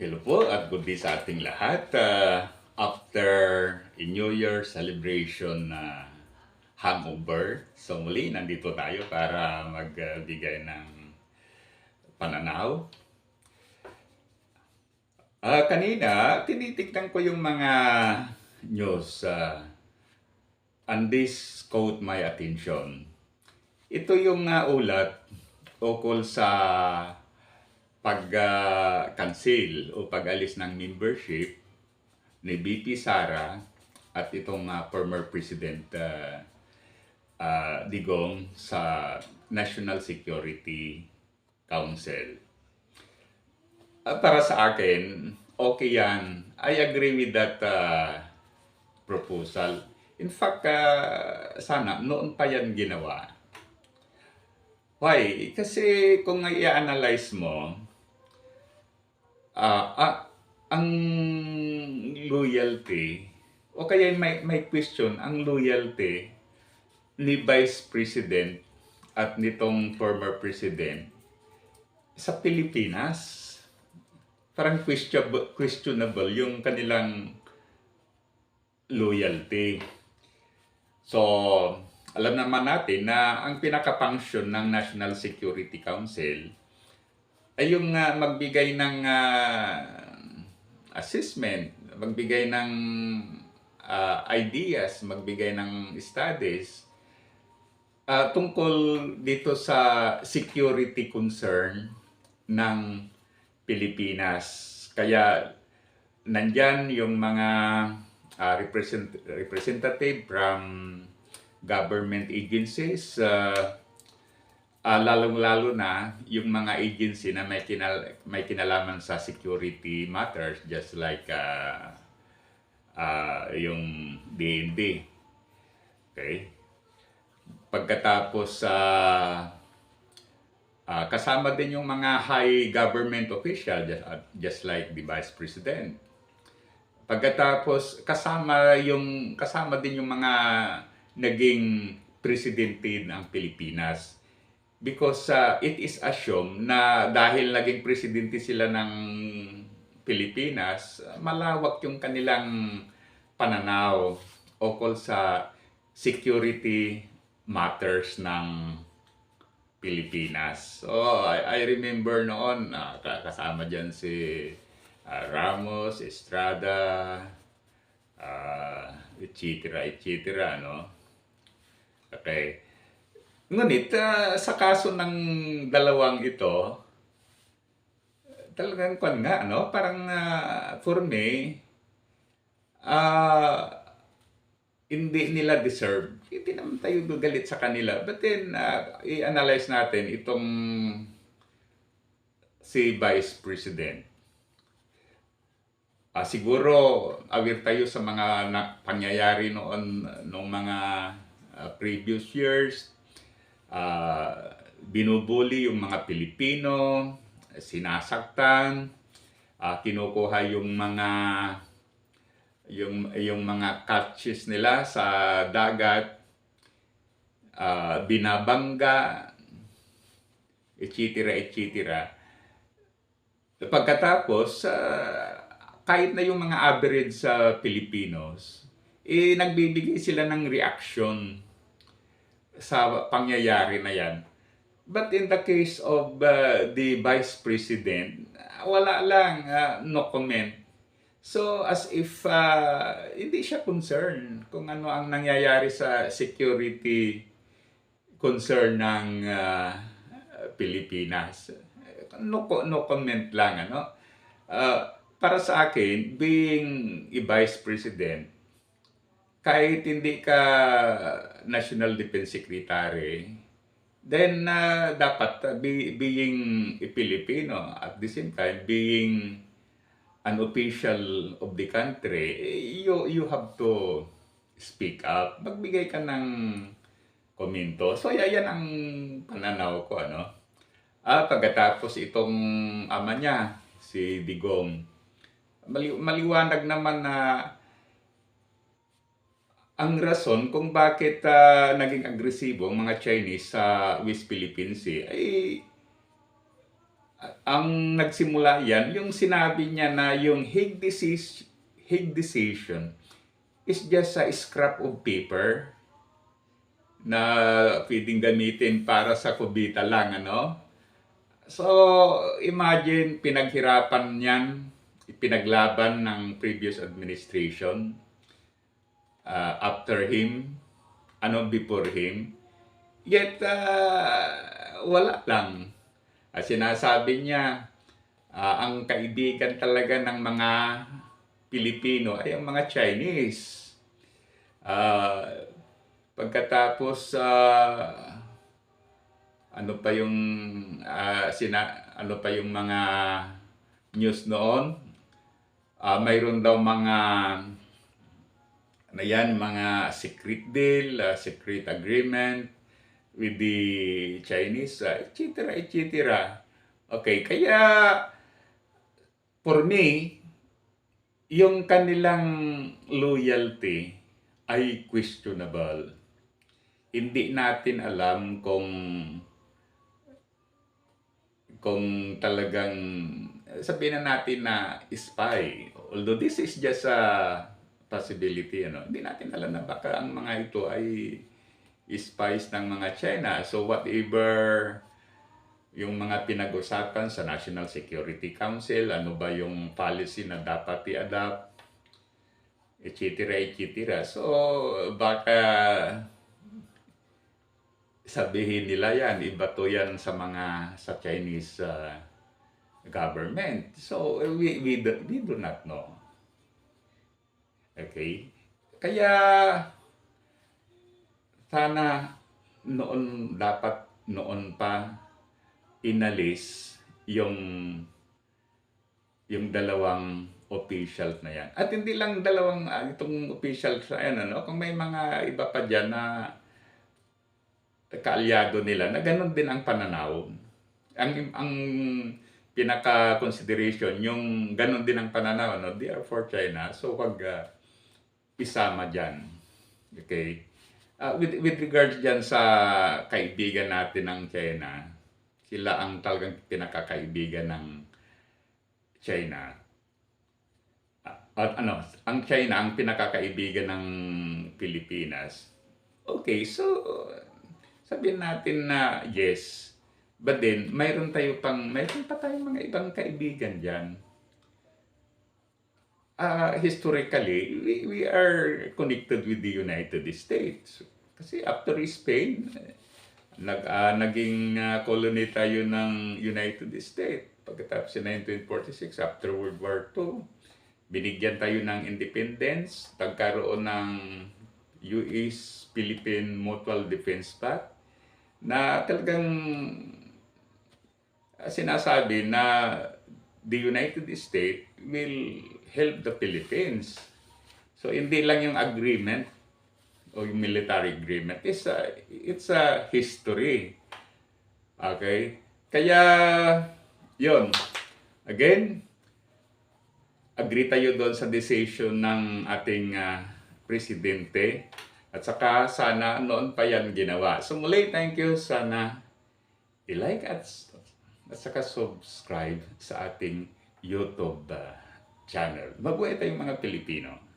Hello po at good day sa ating lahat. Uh, after a New Year celebration na hangover, so muli nandito tayo para magbigay ng pananaw. Ah, kanina, tinitignan ko yung mga news uh, and this caught my attention. Ito yung uh, ulat ukol sa pag-cancel o pag-alis ng membership ni BP Sara at itong uh, former President uh, uh, Digong sa National Security Council. Uh, para sa akin, okay yan. I agree with that uh, proposal. In fact, uh, sana noon pa yan ginawa. Why? Kasi kung i-analyze mo, ah ah, ang loyalty, o kaya may, may question, ang loyalty ni Vice President at nitong former President sa Pilipinas, parang questionable, questionable yung kanilang loyalty. So, alam naman natin na ang pinaka-function ng National Security Council ay yung uh, magbigay ng uh, assessment, magbigay ng uh, ideas, magbigay ng studies uh, tungkol dito sa security concern ng Pilipinas. Kaya nandyan yung mga uh, represent, representative from government agencies, uh, uh, lalong-lalo na yung mga agency na may, kinal may kinalaman sa security matters just like uh, uh, yung DND. Okay? Pagkatapos uh, uh, kasama din yung mga high government official just, uh, just like the Vice President. Pagkatapos kasama yung kasama din yung mga naging presidente ng Pilipinas. Because uh, it is assumed na dahil naging presidente sila ng Pilipinas, malawak yung kanilang pananaw ukol sa security matters ng Pilipinas. So, I, I remember noon, uh, kasama dyan si uh, Ramos, Estrada, uh, etc. etc. no? Okay. Ngunit uh, sa kaso ng dalawang ito, talagang kwan nga, no? Parang uh, for me, uh, hindi nila deserve. Hindi naman tayo galit sa kanila. But then, uh, i-analyze natin itong si Vice President. Uh, siguro, aware tayo sa mga na, pangyayari noon, noong mga uh, previous years, uh, binubuli yung mga Pilipino, sinasaktan, uh, kinukuha yung mga yung yung mga catches nila sa dagat, uh, binabangga, etc. etc. Pagkatapos, uh, kahit na yung mga average sa Pilipinos, eh nagbibigay sila ng reaction sa pangyayari na yan. But in the case of uh, the Vice President, wala lang, uh, no comment. So as if uh, hindi siya concerned kung ano ang nangyayari sa security concern ng uh, Pilipinas. No, no comment lang. Ano? Uh, para sa akin, being a Vice President, kahit hindi ka National Defense Secretary, then uh, dapat uh, be, being a Filipino at the same time being an official of the country, you you have to speak up. Magbigay ka ng komento. So yan ang pananaw ko ano. Ah, pagkatapos itong ama niya, si Digong, mali maliwanag naman na ang rason kung bakit uh, naging agresibo ang mga Chinese sa West Philippine Sea ay ang nagsimula yan, yung sinabi niya na yung Hague, decis- Hague decision is just a scrap of paper na pwedeng gamitin para sa kubita lang, ano? So, imagine, pinaghirapan niyan, pinaglaban ng previous administration uh, after him, ano before him. Yet, uh, wala lang. Uh, sinasabi niya, uh, ang kaibigan talaga ng mga Pilipino ay ang mga Chinese. Uh, pagkatapos, uh, ano pa yung ah, sina ano pa yung mga news noon Ah, mayroon daw mga ano yan, mga secret deal, ah, secret agreement with the Chinese, uh, etc. etc. Okay, kaya for me, yung kanilang loyalty ay questionable. Hindi natin alam kung kung talagang sabihin na natin na spy. Although this is just a possibility, ano, hindi natin alam na baka ang mga ito ay spies ng mga China. So whatever yung mga pinag-usapan sa National Security Council, ano ba yung policy na dapat i-adapt, etc. etc. So baka sabihin nila yan, iba to yan sa mga sa Chinese uh, government. So we, we, do, we do not know. Okay? Kaya sana noon dapat noon pa inalis yung yung dalawang officials na yan. At hindi lang dalawang ah, itong officials na yan, ano? kung may mga iba pa dyan na kaalyado nila na ganun din ang pananaw. Ang, ang pinaka-consideration, yung ganun din ang pananaw, no? they are for China. So, wag uh, isama dyan. Okay? Uh, with, with regards dyan sa kaibigan natin ng China, sila ang talagang pinakakaibigan ng China. At ano, ang China ang pinakakaibigan ng Pilipinas. Okay, so sabihin natin na yes. But then, mayroon tayo pang, mayroon pa tayong mga ibang kaibigan dyan. Ah, historically, we, we are connected with the United States. Kasi after Spain, nag, ah, naging ah, colony tayo ng United States. Pagkatapos ng 1946, after World War II, binigyan tayo ng independence, nagkaroon ng US-Philippine Mutual Defense Pact na talagang sinasabi na the United States will help the Philippines. So hindi lang yung agreement o yung military agreement, it's a, it's a history. Okay? Kaya, yon Again, agree tayo doon sa decision ng ating ah, presidente at saka sana noon pa yan ginawa. So muli, thank you. Sana i-like at, at saka subscribe sa ating YouTube ah, channel. Mabuhay tayong mga Pilipino.